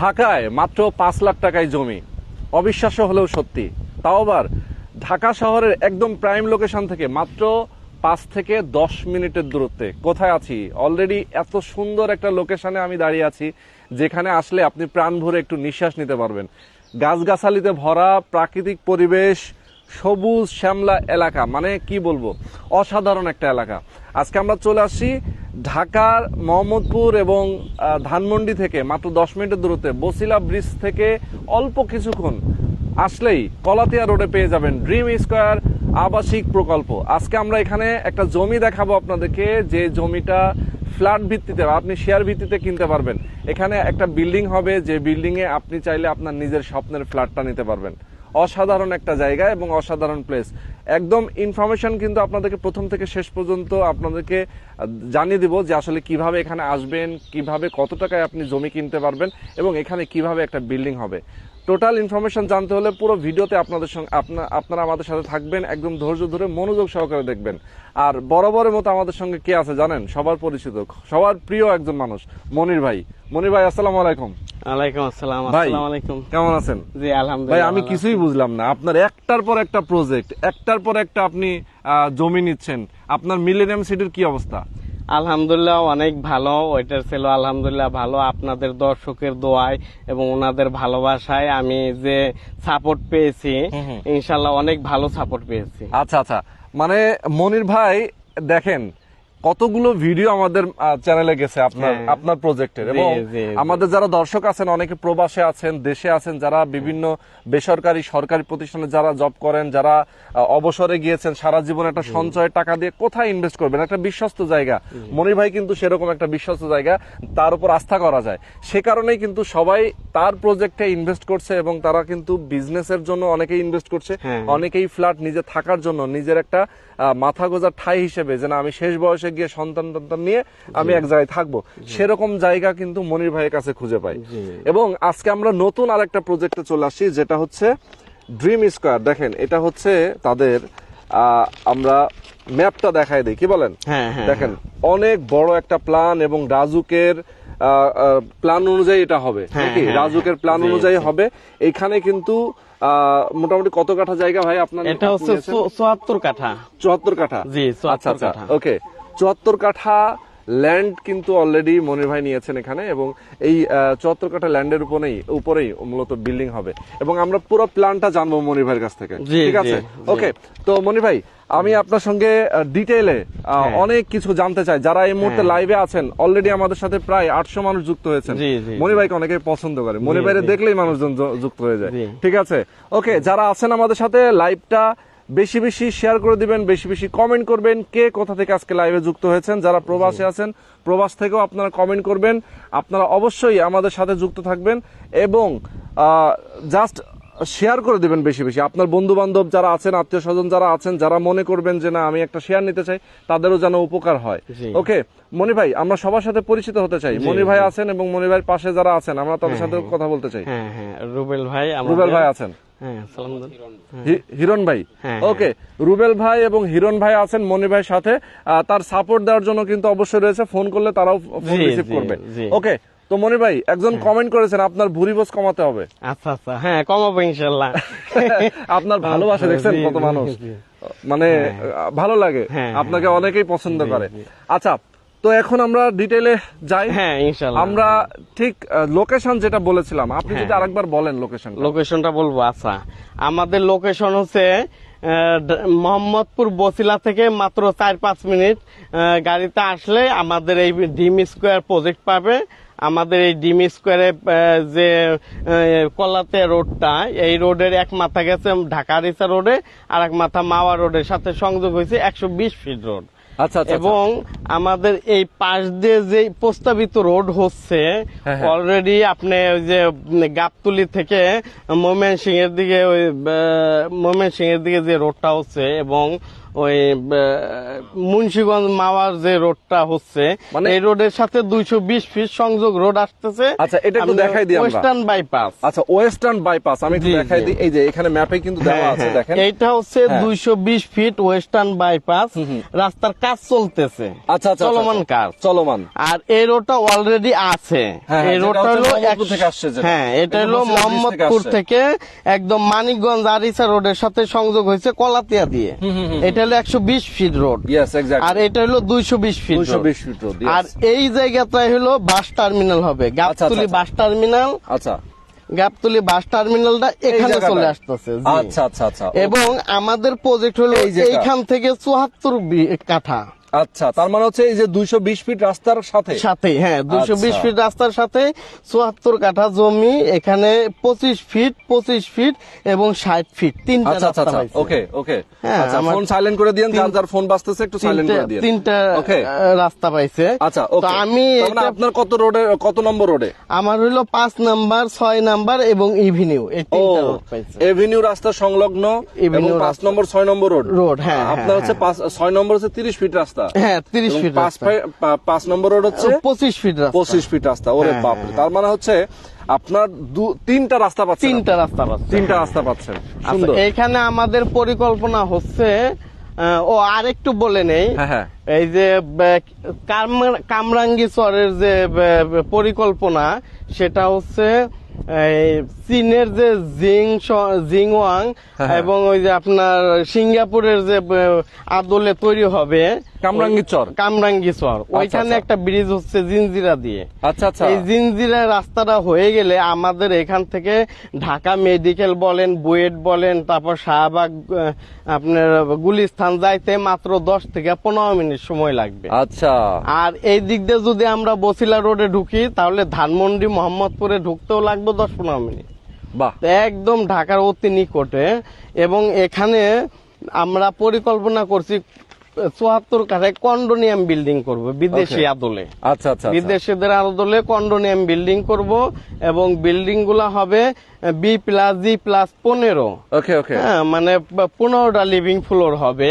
ঢাকায় মাত্র পাঁচ লাখ টাকায় জমি। অবিশ্বাস্য হলেও সত্যি। তাও আবার ঢাকা শহরের একদম প্রাইম লোকেশন থেকে মাত্র পাঁচ থেকে দশ মিনিটের দূরত্বে। কোথায় আছি? অলরেডি এত সুন্দর একটা লোকেশনে আমি দাঁড়িয়ে আছি, যেখানে আসলে আপনি প্রাণ ভরে একটু নিঃশ্বাস নিতে পারবেন। গাছগাছালিতে ভরা প্রাকৃতিক পরিবেশ সবুজ, শ্যামলা এলাকা। মানে কি বলব? অসাধারণ একটা এলাকা। আজকে আমরা চলে আসি ঢাকার মোহাম্মদপুর এবং ধানমন্ডি থেকে, মাত্র দশ মিনিটের দূরত্বে, বসিলা ব্রিজ থেকে অল্প কিছুক্ষণ আসলেই কলাতিয়া রোডে পেয়ে যাবেন ড্রিম স্কোয়ার আবাসিক প্রকল্প। আজকে আমরা এখানে একটা জমি দেখাবো আপনাদেরকে, যে জমিটা ফ্ল্যাট ভিত্তিতে আপনি শেয়ার ভিত্তিতে কিনতে পারবেন। এখানে একটা বিল্ডিং হবে, যে বিল্ডিংয়ে আপনি চাইলে আপনার নিজের স্বপ্নের ফ্ল্যাটটা নিতে পারবেন। অসাধারণ একটা জায়গা এবং অসাধারণ প্লেস একদম ইনফরমেশন কিন্তু আপনাদেরকে প্রথম থেকে শেষ পর্যন্ত আপনাদেরকে জানিয়ে দিব যে আসলে কীভাবে এখানে আসবেন, কীভাবে কত টাকায় আপনি জমি কিনতে পারবেন এবং এখানে কীভাবে একটা বিল্ডিং হবে। টোটাল ইনফরমেশন জানতে হলে পুরো ভিডিওতে আপনাদের সঙ্গে আপনা- আপনারা আমাদের সাথে থাকবেন একদম ধৈর্য ধরে মনোযোগ সহকারে দেখবেন। আর বরাবরের মতো আমাদের সঙ্গে কে আছে জানেন? সবার পরিচিত সবার প্রিয় একজন মানুষ মনির ভাই। মনির ভাই আসসালামু আলাইকুম। ওয়ালাইকুম আসসালাম আসসালামু আলাইকুম। কেমন আছেন? জি ভাই আমি কিছুই বুঝলাম না। আপনার একটার পর একটা প্রজেক্ট একটার পর একটা আপনি জমি নিচ্ছেন। আপনার মিলেনিয়াম সিটির কি অবস্থা। আলহামদুলিল্লাহ অনেক ভালো। ওইটার ছিল আলহামদুলিল্লাহ ভালো। আপনাদের দর্শকের দোয়ায় এবং ওনাদের ভালোবাসায় আমি যে সাপোর্ট পেয়েছি। ইনশাল্লাহ অনেক ভালো সাপোর্ট পেয়েছি। আচ্ছা আচ্ছা। মানে মনির ভাই দেখেন কতগুলো ভিডিও আমাদের চ্যানেলে গেছে আপনার হ্যাঁ। আপনার প্রজেক্টের এবং। আমাদের যারা দর্শক আছেন অনেকে প্রবাসে আছেন দেশে আছেন যারা বিভিন্ন বেসরকারি সরকারি প্রতিষ্ঠানে যারা জব করেন যারা অবসরে গিয়েছেন সারা জীবন একটা সঞ্চয়ের টাকা দিয়ে কোথায় ইনভেস্ট করবেন? একটা বিশ্বস্ত জায়গা। মনির ভাই কিন্তু সেরকম একটা বিশ্বস্ত জায়গা তার উপর আস্থা করা যায়। সে কারণেই কিন্তু সবাই তার প্রজেক্টে ইনভেস্ট করছে এবং তারা কিন্তু বিজনেসের জন্য অনেকেই ইনভেস্ট করছে। হ্যাঁ। অনেকেই ফ্ল্যাট নিজে থাকার জন্য নিজের একটা মাথা গোজার ঠাই হিসেবে যে না আমি শেষ বয়সে গিয়ে সন্তান টন্তান নিয়ে আমি এক জায়গায় থাকব। সেরকম জায়গা কিন্তু মনির ভাইয়ের কাছে খুঁজে পাই। এবং আজকে আমরা নতুন আরেকটা প্রজেক্টে চলে আসছি যেটা হচ্ছে ড্রিম স্কোয়ার দেখেন এটা হচ্ছে তাদের আমরা ম্যাপটা দেখাই দিই। কি বলেন? হ্যাঁ, হ্যাঁ, দেখেন অনেক বড় একটা প্ল্যান এবং রাজুকের প্ল্যান অনুযায়ী এটা হবে। হ্যাঁ, নাকি? হ্যাঁ, রাজুকের প্ল্যান অনুযায়ী হবে। এখানে কিন্তু আহ, মোটামুটি কত কাঠা জায়গা ভাই আপনার এটা হচ্ছে চুয়াত্তর কাঠা। চুয়াত্তর কাঠা? জি, আচ্ছা আচ্ছা। ওকে চুয়াত্তর কাঠা ল্যান্ড কিন্তু অলরেডি মনির ভাই নিয়েছেন এখানে এবং এই চুয়াত্তর কাঠা ল্যান্ডের উপরেই উপরেই মূলত বিল্ডিং হবে। এবং আমরা পুরো প্ল্যানটা জানব মনির ভাইয়ের কাছ থেকে। ঠিক আছে? ওকে তো মনির ভাই আমি আপনার সঙ্গে ডিটেইলে হ্যাঁ। অনেক কিছু জানতে চাই। যারা এই মুহূর্তে লাইভে আছেন অলরেডি আমাদের সাথে প্রায় আটশো মানুষ যুক্ত হয়েছেন। জি, ভাইকে অনেকেই পছন্দ করে। মনির ভাইরে দেখলেই মানুষজন যুক্ত হয়ে যায়। ঠিক আছে? ওকে যারা আছেন আমাদের সাথে লাইভটা বেশি বেশি শেয়ার করে দিবেন, বেশি বেশি কমেন্ট করবেন কে কোথা থেকে আজকে লাইভে যুক্ত হয়েছেন, যারা প্রবাসে আছেন, প্রবাস থেকেও আপনারা কমেন্ট করবেন। আপনারা অবশ্যই আমাদের সাথে যুক্ত থাকবেন এবং জাস্ট শেয়ার করে দিবেন বেশি বেশি। আপনার বন্ধু বান্ধব যারা আছেন আত্মীয় স্বজন যারা আছেন যারা মনে করবেন যে না আমি একটা শেয়ার নিতে চাই তাদেরও যেন উপকার হয়। ওকে মনি ভাই আমরা সবার সাথে পরিচিত হতে চাই। মনি ভাই আছেন এবং মনি ভাইয়ের পাশে যারা আছেন আমরা তাদের সাথে কথা বলতে চাই। হ্যাঁ হ্যাঁ। রুবেল ভাই রুবেল ভাই আছেন। হ্যাঁ হিরণ ভাই। হ্যাঁ, ওকে রুবেল ভাই এবং হিরণ ভাই আছেন মনি ভাইয়ের সাথে। তার সাপোর্ট দেওয়ার জন্য কিন্তু অবশ্যই রয়েছে। ফোন করলে তারাও ফোন রিসিভ করবে। ওকে তো মনি ভাই একজন কমেন্ট করেছেন আপনার ভুরি বোঝ কমাতে হবে। আচ্ছা আচ্ছা হ্যাঁ কমাবো ইনশাল্লাহ। আপনার ভালোবাসা দেখছেন কত মানুষ? মানে ভালো লাগে। হ্যাঁ, আপনাকে অনেকেই পছন্দ করে। আচ্ছা তো এখন আমরা ডিটেলে যাই। হ্যাঁ ইনশাল্লাহ। আমরা ঠিক লোকেশন যেটা বলেছিলাম আপনি যদি হ্যাঁ। আরেকবার বলেন লোকেশন লোকেশনটা বলব আচ্ছা। আমাদের লোকেশন হচ্ছে মোহাম্মদপুর বসিলা থেকে মাত্র চার পাঁচ মিনিট গাড়িতে আসলে আমাদের এই ডিম স্কোয়ার প্রজেক্ট পাবে। আমাদের এই ডিম স্কোয়ারে যে কলাতে রোডটা এই রোডের এক মাথা গেছে ঢাকা রিসা রোডে আর এক মাথা মাওয়া রোডের সাথে সংযোগ হয়েছে একশো বিশ ফিট রোড আচ্ছা আচ্ছা এবং আমাদের এই পাশ দিয়ে যে প্রস্তাবিত রোড হচ্ছে হ্যাঁ, হ্যাঁ। অলরেডি আপনি ওই যে গাবতুলি থেকে মোমেন সিং এর দিকে ওই মোমেন সিং এর দিকে যে রোডটা হচ্ছে এবং ওই মুন্সিগঞ্জ মাওয়ার যে রোডটা হচ্ছে মানে- এই রোডের সাথে দুইশো বিশ ফিট সংযোগ রোড আসতেছে। আচ্ছা, এটা একটু দেখাই দিই ওয়েস্টার্ন বাইপাস। আচ্ছা ওয়েস্টার্ন বাইপাস আমি একটু দেখাই দিই। এই যে এখানে ম্যাপে কিন্তু দেওয়া আছে দেখেন। এইটা হচ্ছে হ্যাঁ। দুইশো বিশ ফিট ওয়েস্টার্ন বাইপাস। রাস্তার কাজ চলতেছে। আচ্ছা আচ্ছা চলমান আচ্ছা, কাজ। চলমান। আর এই রোডটা অলরেডি আছে। হ্যাঁ, এই রোডটা হলো থেকে আসছে। হ্যাঁ এটা হলো মোহাম্মদপুর থেকে একদম মানিকগঞ্জ আরিসা রোডের সাথে সংযোগ হয়েছে কলাতিয়া দিয়ে। এটা হলো একশো বিশ ফিট রোড আর এটা হলো দুইশো বিশ ফিট ফিট রোড আর এই জায়গাটায় হলো বাস টার্মিনাল হবে। গাবতলি আচ্ছা। বাস টার্মিনাল আচ্ছা। গাবতলি বাস টার্মিনালটা এখানে চলে আসতেছে আচ্ছা আচ্ছা আচ্ছা। এবং আমাদের প্রজেক্ট হলো এই এইখান থেকে চুয়াত্তর কাঠা। আচ্ছা তার মানে হচ্ছে এই যে দুইশো বিশ ফিট রাস্তার সাথে? সাথে হ্যাঁ দুশো বিশ আচ্ছা। ফিট রাস্তার সাথে চুয়াত্তর কাঠা জমি এখানে পঁচিশ ফিট পঁচিশ ফিট এবং ষাট ফিট তিনটা আচ্ছা আচ্ছা। ওকে ওকে হ্যাঁ, আচ্ছা ফোন সাইলেন্ট করে যার ফোন বাজতেছে একটু সাইলেন্ট করে তিনটা ওকে রাস্তা পাইছে আচ্ছা ওকে আমি মানে আপনার কত রোডে কত নম্বর রোডে আমার হইল পাঁচ নাম্বার ছয় নাম্বার এবং ইভিনিউ এই তিনটা রোড পাইছে। এভিনিউ রাস্তা সংলগ্ন এবং পাঁচ নম্বর ছয় নম্বর রোড রোড, হ্যাঁ, আপনার হ্যাঁ, হচ্ছে পাঁচ ছয় নম্বর হচ্ছে তিরিশ ফিট রাস্তা। হ্যাঁ তিরিশ ফিট পাঁচ রাস্তা। পাঁচ নম্বর রোড হচ্ছে পঁচিশ ফিট পঁচিশ ফিট রাস্তা। ওরে হ্যাঁ, বাপরে হ্যাঁ, তার মানে হচ্ছে আপনার দু- তিনটা রাস্তা পাচ্ছেন তিনটা রাস্তা পাচ্ছে তিনটা রাস্তা পাচ্ছেন। এইখানে আমাদের পরিকল্পনা হচ্ছে ও আরেকটু বলে নেই। হ্যাঁ এই যে কামরাঙ্গি চরের যে পরিকল্পনা সেটা হচ্ছে চীনের যে জিং স- জিংওয়াং হ্যাঁ, হ্যাঁ। এবং ওই যে আপনার সিঙ্গাপুরের যে আদলে তৈরি হবে কামরাঙ্গীর চর। কামরাঙ্গি চর ওইখানে আচ্ছা। একটা ব্রিজ হচ্ছে জিনজিরা দিয়ে আচ্ছা আচ্ছা এই জিনজিরা রাস্তাটা হয়ে গেলে আমাদের এখান থেকে ঢাকা মেডিকেল বলেন বুয়েট বলেন তারপর শাহবাগ আপনার গুলিস্থান যাইতে মাত্র দশ থেকে পনেরো মিনিট সময় লাগবে আচ্ছা আর এই দিক দিয়ে যদি আমরা বসিলা রোডে ঢুকি তাহলে ধানমন্ডি মোহাম্মদপুরে ঢুকতেও লাগবে দশ পনেরো মিনিট। বাহ। একদম ঢাকার অতি নিকটে এবং এখানে আমরা পরিকল্পনা করছি চুয়াত্তর কাঠায় কন্ডোনিয়াম বিল্ডিং করব বিদেশি আদলে। আচ্ছা আচ্ছা আচ্ছা। বিদেশিদের আদলে কন্ডোনিয়াম বিল্ডিং করব এবং বিল্ডিংগুলা হবে বি প্লাস জি প্লাস পনেরো। হ্যাঁ মানে পনেরোটা লিভিং ফ্লোর হবে।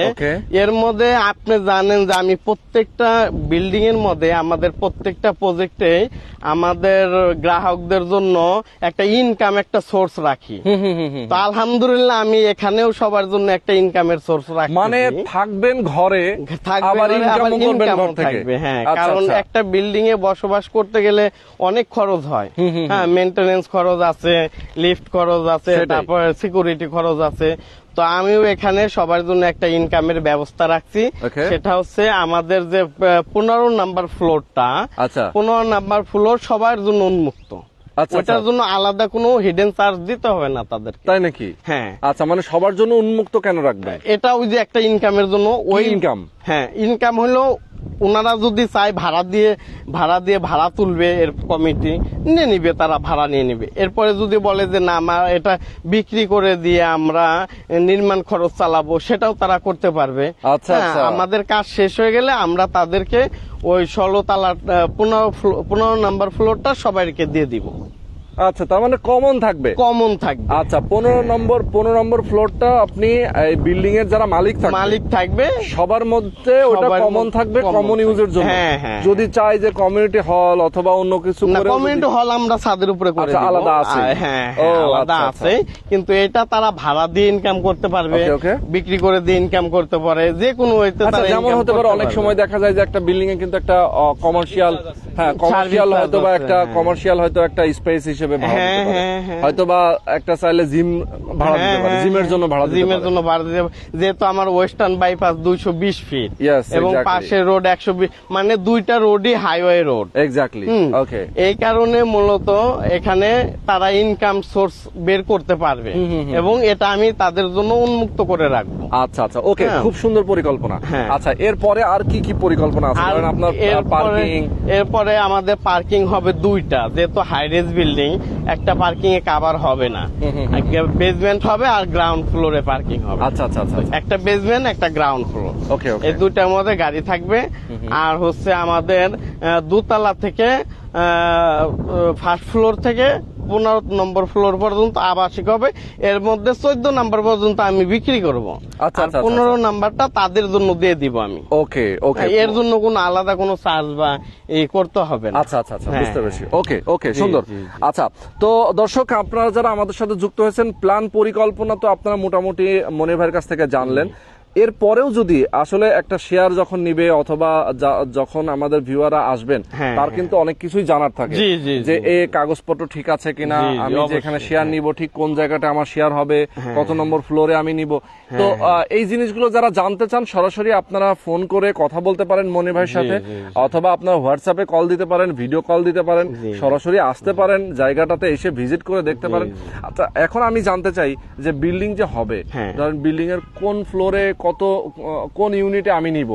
এর মধ্যে আপনি জানেন যে আমি প্রত্যেকটা বিল্ডিং এর মধ্যে আমাদের প্রত্যেকটা প্রজেক্টে আমাদের গ্রাহকদের জন্য একটা ইনকাম একটা সোর্স রাখি। তো আলহামদুলিল্লাহ আমি এখানেও সবার জন্য একটা ইনকামের সোর্স রাখি মানে থাকবেন ঘরে থাকবে আবার ঘরে, ইনকাম করবেন ঘর থেকে। হ্যাঁ আচ্ছা, কারণ আচ্ছা। একটা বিল্ডিং এ বসবাস করতে গেলে অনেক খরচ হয়। হ্যাঁ মেনটেনেন্স খরচ আছে লিফট খরচ আছে। তারপরে সিকিউরিটি খরচ আছে। তো আমিও এখানে সবার জন্য একটা ইনকামের ব্যবস্থা রাখছি। সেটা হচ্ছে আমাদের যে পনেরো নাম্বার ফ্লোরটা আচ্ছা। পনেরো নাম্বার ফ্লোর সবার জন্য উন্মুক্ত। ওটার আচ্ছা। জন্য আলাদা কোনো হিডেন চার্জ দিতে হবে না তাদের তাই নাকি? হ্যাঁ। আচ্ছা মানে সবার জন্য উন্মুক্ত কেন রাখবে এটা ওই যে একটা ইনকামের জন্য ওই ইনকাম হ্যাঁ ইনকাম হলো ওনারা যদি চায় ভাড়া দিয়ে ভাড়া দিয়ে ভাড়া তুলবে এর কমিটি নিয়ে নিবে তারা ভাড়া নিয়ে নিবে। এরপরে যদি বলে যে না আমার এটা বিক্রি করে দিয়ে আমরা নির্মাণ খরচ চালাবো সেটাও তারা করতে পারবে। আচ্ছা, হ্যাঁ, আচ্ছা। আমাদের কাজ শেষ হয়ে গেলে আমরা তাদেরকে ওই ষোলো তালা পনেরো পনেরো নাম্বার ফ্লোরটা সবাইকে দিয়ে দিব। আচ্ছা তার মানে কমন থাকবে? কমন থাকবে। আচ্ছা পনেরো নম্বর পনেরো নম্বর ফ্লোরটা আপনি এই বিল্ডিং এর যারা মালিক থাকবে মালিক থাকবে। সবার মধ্যে ওটা কমন থাকবে কমন ইউজের জন্য। হ্যাঁ, হ্যাঁ, যদি চাই যে কমিউনিটি হল অথবা অন্য কিছু করে কমিউনিটি হল আমরা ছাদের উপরে করে আচ্ছা, আলাদা আছে। হ্যাঁ হ্যাঁ, আলাদা আচ্ছা, আছে। কিন্তু এটা তারা ভাড়া দিয়ে ইনকাম করতে পারবে. বিক্রি করে দিয়ে ইনকাম করতে পারে। যে কোনো ওইতে আচ্ছা তারা যেমন হতে পারে অনেক সময় দেখা যায় যে একটা বিল্ডিং এ কিন্তু একটা কমার্শিয়াল হ্যাঁ কমার্শিয়াল হয়তো বা একটা হ্যাঁ। কমার্শিয়াল হয়তো একটা স্পেস হিসেবে হ্যাঁ, হ্যাঁ, হ্যাঁ। হয়তো বা একটা চাইলে জিম ভাড়া দিতে পারে জিমের জন্য ভাড়া জিমের জন্য ভাড়া দিতে পারে। যেহেতু আমার ওয়েস্টার্ন বাইপাস দুইশো বিশ ফিট এবং পাশে রোড একশো মানে দুইটা রোডই হাইওয়ে রোড। এক্স্যাক্টলি ওকে এই কারণে মূলত এখানে তারা ইনকাম সোর্স বের করতে পারবে এবং এটা আমি তাদের জন্য উন্মুক্ত করে রাখব। আচ্ছা আচ্ছা ওকে। খুব সুন্দর পরিকল্পনা। আচ্ছা এরপরে আর কি কি পরিকল্পনা আছে? আর আপনার এরপরে পার্কিং এরপরে আমাদের পার্কিং হবে দুইটা যেহেতু হাইরেজ বিল্ডিং একটা পার্কিং এ কাভার হবে না। বেসমেন্ট হবে আর গ্রাউন্ড ফ্লোরে পার্কিং হবে। আচ্ছা আচ্ছা আচ্ছা একটা বেসমেন্ট একটা গ্রাউন্ড ফ্লোর ওকে ওকে এই দুটার মধ্যে গাড়ি থাকবে আর হচ্ছে আমাদের দোতলা থেকে ফার্স্ট ফ্লোর থেকে পনেরো নম্বর ফ্লোর পর্যন্ত আবাসিক হবে। এর মধ্যে চোদ্দ নম্বর পর্যন্ত আমি বিক্রি করব। আচ্ছা, আর আচ্ছা, পনেরো আচ্ছা। নাম্বারটা তাদের জন্য দিয়ে দিব আমি। ওকে ওকে এর জন্য কোনো আলাদা কোনো চার্জ বা এই করতে হবে না। আচ্ছা আচ্ছা আচ্ছা হ্যাঁ, বুঝতে পেরেছি। হ্যাঁ। ওকে ওকে সুন্দর। আচ্ছা তো দর্শক আপনারা যারা আমাদের সাথে যুক্ত হয়েছেন প্ল্যান পরিকল্পনা তো আপনারা মোটামুটি মনে ভাইয়ের কাছ থেকে জানলেন। এরপরেও যদি আসলে একটা শেয়ার যখন নিবে অথবা যখন আমাদের ভিউয়াররা আসবেন হ্যাঁ, তার হ্যাঁ। কিন্তু অনেক কিছুই জানার থাকে যে এ কাগজপত্র ঠিক আছে কিনা আমি যে অবশ্যই, এখানে শেয়ার হ্যাঁ। নিব ঠিক কোন জায়গাটা আমার শেয়ার হবে কত নম্বর ফ্লোরে আমি নিব তো এই জিনিসগুলো যারা জানতে চান সরাসরি আপনারা ফোন করে কথা বলতে পারেন মনি ভাইয়ের সাথে। অথবা আপনারা হোয়াটসঅ্যাপে কল দিতে পারেন ভিডিও কল দিতে পারেন সরাসরি আসতে পারেন জায়গাটাতে এসে ভিজিট করে দেখতে পারেন আচ্ছা এখন আমি জানতে চাই যে বিল্ডিং যে হবে। ধরেন বিল্ডিং এর কোন ফ্লোরে কত কোন ইউনিটে আমি নিব?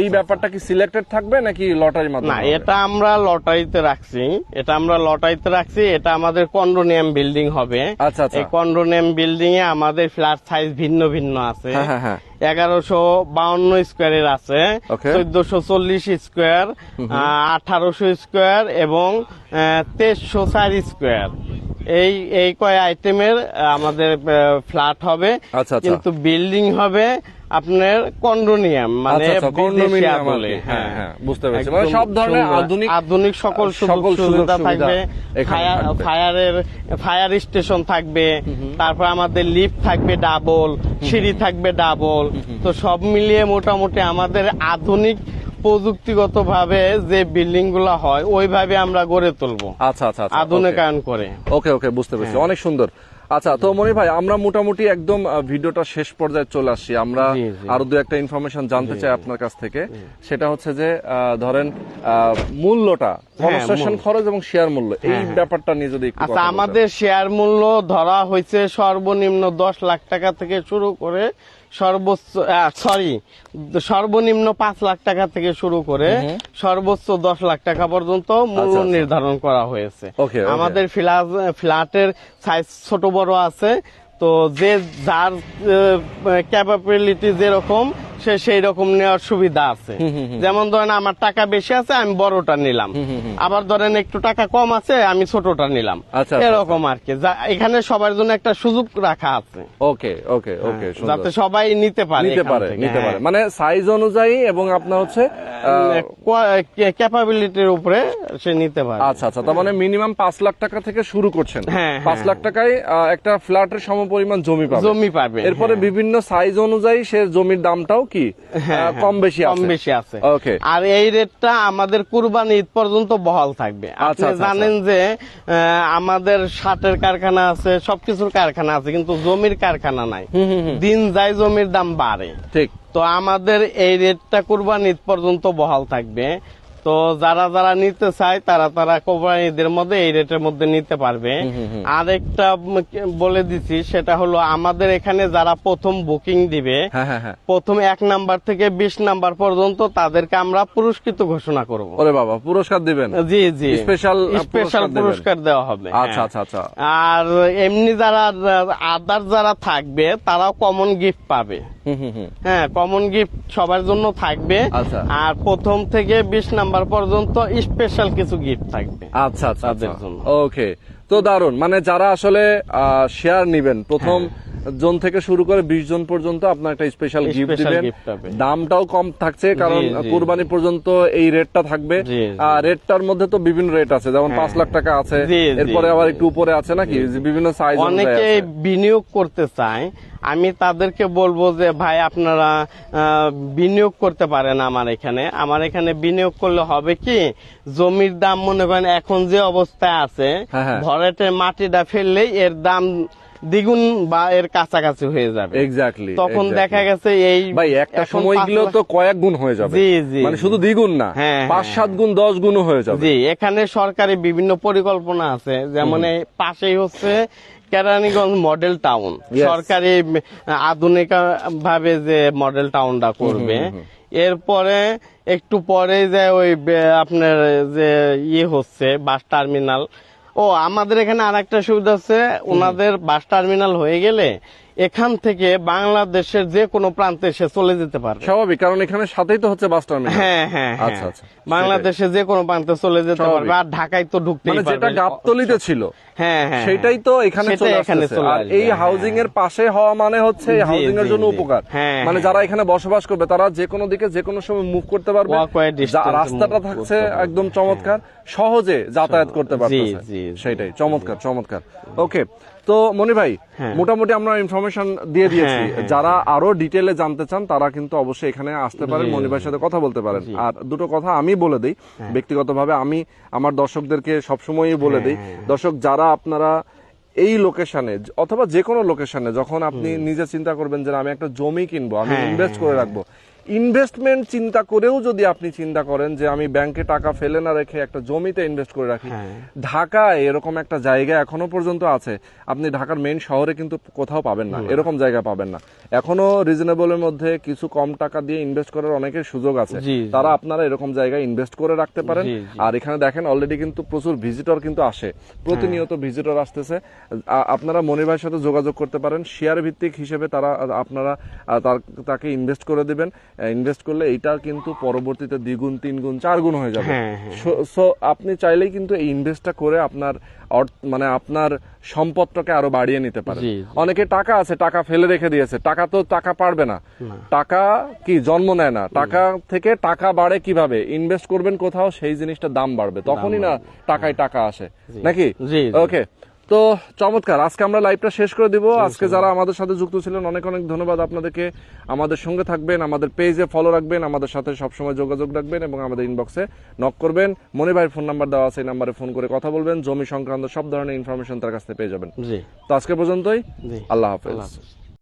এই ব্যাপারটা কি সিলেক্টেড থাকবে নাকি লটারির মাধ্যমে হবে? এটা আমরা লটারিতে রাখছি। এটা আমরা লটারিতে রাখছি এটা আমাদের কন্ডোনিয়াম বিল্ডিং হবে। আচ্ছা, আচ্ছা। এই কন্ডোনিয়াম বিল্ডিং এ আমাদের ফ্ল্যাট সাইজ ভিন্ন ভিন্ন আছে। হ্যাঁ, হ্যাঁ, হ্যাঁ। এগারোশো বাউন্ন স্কোয়ারের আছে। চোদ্দশো চল্লিশ স্কোয়ার আঠারোশো স্কোয়ার এবং তেইশশো চার স্কোয়ার এই এই কয় আইটেমের আমাদের ফ্ল্যাট হবে আচ্ছা, আচ্ছা। কিন্তু বিল্ডিং হবে আপনার কন্ডোনিয়াম মানে আচ্ছা, আচ্ছা, বিদেশি condominium বলে হ্যাঁ, হ্যাঁ, বুঝতে পেরেছি। মানে সব ধরনের আধুনিক- আধুনিক সকল সুযোগ সুবিধা থাকবে। ফায়ারের ফায়ার স্টেশন থাকবে। তারপর আমাদের লিফট থাকবে ডাবল সিঁড়ি থাকবে ডাবল তো সব মিলিয়ে মোটামুটি আমাদের আধুনিক প্রযুক্তিগত ভাবে যে বিল্ডিংগুলো হয় ওইভাবে আমরা গড়ে তুলবো। আচ্ছা আচ্ছা আচ্ছা, আধুনিকায়ন করে। ওকে ওকে বুঝতে পেরেছি। হ্যাঁ। অনেক সুন্দর। আচ্ছা তো মনি ভাই আমরা মোটামুটি একদম ভিডিওটা শেষ পর্যায়ে চলে আসছি। আমরা। আরও দু একটা ইনফরমেশন জানতে চাই আপনার কাছ থেকে। সেটা হচ্ছে যে ধরেন আহ, মূল্যটা কনস্ট্রাকশন খরচ এবং শেয়ার মূল্য এই হ্যাঁ, হ্যাঁ। ব্যাপারটা নিয়ে যদি আচ্ছা আমাদের শেয়ার মূল্য ধরা হয়েছে সর্বনিম্ন দশ লাখ টাকা থেকে শুরু করে সর্বোচ্চ সরি সর্বনিম্ন পাঁচ লাখ টাকা থেকে শুরু করে সর্বোচ্চ দশ লাখ টাকা পর্যন্ত মূল্য আচ্ছা, আচ্ছা। নির্ধারণ করা হয়েছে. আমাদের ফ্ল্যাট- ফ্ল্যাটের সাইজ ছোট বড় আছে তো যে যার ক্যাপাবিলিটি যেরকম সে সেই রকম নেওয়ার সুবিধা আছে। যেমন ধরেন আমার টাকা বেশি আছে আমি বড়টা নিলাম। আবার ধরেন একটু টাকা কম আছে আমি ছোটটা নিলাম। আচ্ছা, আচ্ছা, এরকম আর কি। এখানে সবার জন্য একটা সুযোগ রাখা আছে। ওকে ওকে ওকে হ্যাঁ, যাতে সবাই নিতে পারে নিতে পারে নিতে হ্যাঁ। পারে মানে সাইজ অনুযায়ী এবং আপনার হচ্ছে ক্যাপাবিলিটির উপরে সে নিতে পারে। আচ্ছা আচ্ছা তার মানে মিনিমাম পাঁচ লাখ টাকা থেকে শুরু করছেন। হ্যাঁ, পাঁচ হ্যাঁ। লাখ টাকায় একটা ফ্ল্যাটের সমপরিমাণ জমি পাবে। জমি পাবে এরপরে হ্যাঁ। বিভিন্ন সাইজ অনুযায়ী সে জমির দামটাও কি? হ্যাঁ, কম বেশি কম বেশি আছে। ওকে আর এই রেটটা আমাদের কুরবানি ঈদ পর্যন্ত বহাল থাকবে। আপনি আচ্ছা, আচ্ছা, জানেন যে আমাদের শার্টের কারখানা আছে সবকিছুর কারখানা আছে কিন্তু জমির কারখানা নাই। দিন যায় জমির দাম বাড়ে। ঠিক। তো আমাদের এই রেটটা কুরবানি ঈদ পর্যন্ত বহাল থাকবে। তো যারা যারা নিতে চায় তারা তারা কোম্পানিদের মধ্যে এই রেটের মধ্যে নিতে পারবে। আরেকটা বলে দিছি সেটা হলো আমাদের এখানে যারা প্রথম বুকিং দিবে হ্যাঁ হ্যাঁ হ্যাঁ। প্রথম এক নাম্বার থেকে বিশ নাম্বার পর্যন্ত তাদেরকে আমরা পুরস্কৃত ঘোষণা করব। ওরে বাবা পুরস্কার দিবেন? জি জি। স্পেশাল স্পেশাল পুরস্কার দেওয়া হবে আচ্ছা। আচ্ছা আচ্ছা। আর এমনি যারা আদার যারা থাকবে তারাও কমন গিফট পাবে। হ্যাঁ কমন গিফট সবার জন্য থাকবে। আচ্ছা। আর প্রথম থেকে বিশ নাম্বার পর্যন্ত স্পেশাল কিছু গিফট থাকবে আচ্ছা আচ্ছা আচ্ছা। ওকে তো দারুণ মানে যারা আসলে শেয়ার নিবেন প্রথম জন থেকে শুরু করে বিশ জন পর্যন্ত আপনার একটা স্পেশাল গিফট হ্যাঁ। দিবেন। দামটাও কম থাকছে কারণ। কুরবানি পর্যন্ত এই রেটটা থাকবে। জি। রেটটার মধ্যে তো বিভিন্ন রেট আছে যেমন পাঁচ লাখ টাকা আছে এরপরে আবার একটু উপরে আছে নাকি? বিভিন্ন সাইজ অনেকে বিনিয়োগ করতে চায়। আমি তাদেরকে বলব যে ভাই আপনারা বিনিয়োগ করতে পারেন আমার এখানে। আমার এখানে বিনিয়োগ করলে হবে কি জমির দাম মনে করেন এখন যে অবস্থায় আছে হ্যাঁ, হ্যাঁ। মাটিটা ফেললেই এর দাম দ্বিগুণ বা এর কাছাকাছি হয়ে যাবে। এক্স্যাক্টলি তখন দেখা গেছে এই ভাই একটা এখন সময় পাঁচ তো কয়েক গুণ হয়ে যাবে। জি, জি, মানে শুধু দ্বিগুণ না হ্যাঁ, পাঁচ হ্যাঁ, সাত গুণ দশ গুণও হয়ে যাবে। জি এখানে সরকারি বিভিন্ন পরিকল্পনা আছে। যেমন এই পাশেই হচ্ছে কেরানীগঞ্জ মডেল টাউন সরকারি আধুনিক ভাবে যে মডেল টাউনটা করবে। এরপরে একটু পরে যে ওই আপনার যে ইয়ে হচ্ছে বাস টার্মিনাল ও আমাদের এখানে আর একটা সুবিধা আছে। ওনাদের বাস টার্মিনাল হয়ে গেলে এখান থেকে বাংলাদেশের যে কোনো প্রান্তে সে চলে যেতে পারবে। স্বাভাবিক কারণ এখানে সাথেই তো হচ্ছে বাস টার্মিনাল। হ্যাঁ হ্যাঁ হ্যাঁ। আচ্ছা, আচ্ছা। বাংলাদেশে যে কোনো প্রান্তে চলে যেতে পারবে আর ঢাকায় তো ঢুকতেই মানে যেটা গাবতলিতে ছিল হ্যাঁ হ্যাঁ সেটাই তো এখানে চলে এখানে চলে আর এই হ্যাঁ। হাউজিং এর পাশে হওয়া মানে হচ্ছে হাউজিং এর জন্য উপকার। হ্যাঁ, মানে হ্যাঁ। যারা এখানে বসবাস করবে তারা যে কোনো দিকে যে কোনো সময় মুভ করতে পারবে। রাস্তাটা থাকছে একদম চমৎকার সহজে যাতায়াত করতে পারবে জি, জি। সেটাই চমৎকার চমৎকার। ওকে তো মনি ভাই হ্যাঁ। মোটামুটি আমরা ইনফরমেশন দিয়ে দিয়েছি হ্যাঁ, হ্যাঁ। যারা আরও ডিটেলে জানতে চান তারা কিন্তু অবশ্যই এখানে আসতে পারেন মনি ভাইয়ের সাথে কথা বলতে পারেন আর দুটো কথা আমি বলে দিই হ্যাঁ। ব্যক্তিগতভাবে আমি আমার দর্শকদেরকে সবসময়ই বলে দিই দর্শক যারা আপনারা এই লোকেশনে অথবা যে কোনো লোকেশনে যখন আপনি নিজে চিন্তা করবেন যে আমি একটা জমি কিনবো আমি হ্যাঁ, ইনভেস্ট করে রাখব ইনভেস্টমেন্ট চিন্তা করেও যদি আপনি চিন্তা করেন যে আমি ব্যাংকে টাকা ফেলে না রেখে একটা জমিতে ইনভেস্ট করে রাখি হ্যাঁ। ঢাকায় এরকম একটা জায়গা এখনও পর্যন্ত আছে আপনি ঢাকার মেইন শহরে কিন্তু কোথাও পাবেন না এরকম জায়গা পাবেন না। এখনও রিজনেবলের মধ্যে কিছু কম টাকা দিয়ে ইনভেস্ট করার অনেকের সুযোগ আছে। তারা আপনারা এরকম জায়গায় ইনভেস্ট করে রাখতে পারেন। আর এখানে দেখেন অলরেডি কিন্তু প্রচুর ভিজিটর কিন্তু আসে। প্রতিনিয়ত ভিজিটর আসতেছে। আপনারা মনির ভাইয়ের সাথে যোগাযোগ করতে পারেন। শেয়ার ভিত্তিক হিসেবে তারা আপনারা তাকে ইনভেস্ট করে দিবেন। ইনভেস্ট করলে এইটা কিন্তু পরবর্তীতে দ্বিগুণ তিন গুণ চার গুণ হয়ে যাবে। হ্যাঁ, হ্যাঁ। সো আপনি চাইলেই কিন্তু এই ইনভেস্টটা করে আপনার মানে আপনার সম্পদটাকে আরও বাড়িয়ে নিতে জি। অনেকে টাকা আছে টাকা ফেলে রেখে দিয়েছে। টাকা তো টাকা পারবে না। টাকা কি জন্ম নেয় না। টাকা থেকে টাকা বাড়ে কীভাবে? ইনভেস্ট করবেন কোথাও সেই জিনিসটার দাম বাড়বে। তখনই না টাকায় টাকা আসে। নাকি। ওকে তো চমৎকার আজকে আমরা লাইভটা শেষ করে দিব। আজকে যারা আমাদের সাথে যুক্ত ছিলেন অনেক অনেক ধন্যবাদ আপনাদেরকে। আমাদের সঙ্গে থাকবেন আমাদের পেজে ফলো রাখবেন আমাদের সাথে সবসময় যোগাযোগ রাখবেন এবং আমাদের ইনবক্সে নক করবেন। মনে ভাই ফোন নাম্বার দেওয়া আছে এই নাম্বারে ফোন করে কথা বলবেন। জমি সংক্রান্ত সব ধরনের ইনফরমেশন তার কাছ থেকে পেয়ে যাবেন। জি। তো আজকে পর্যন্তই আল্লাহ হাফেজ।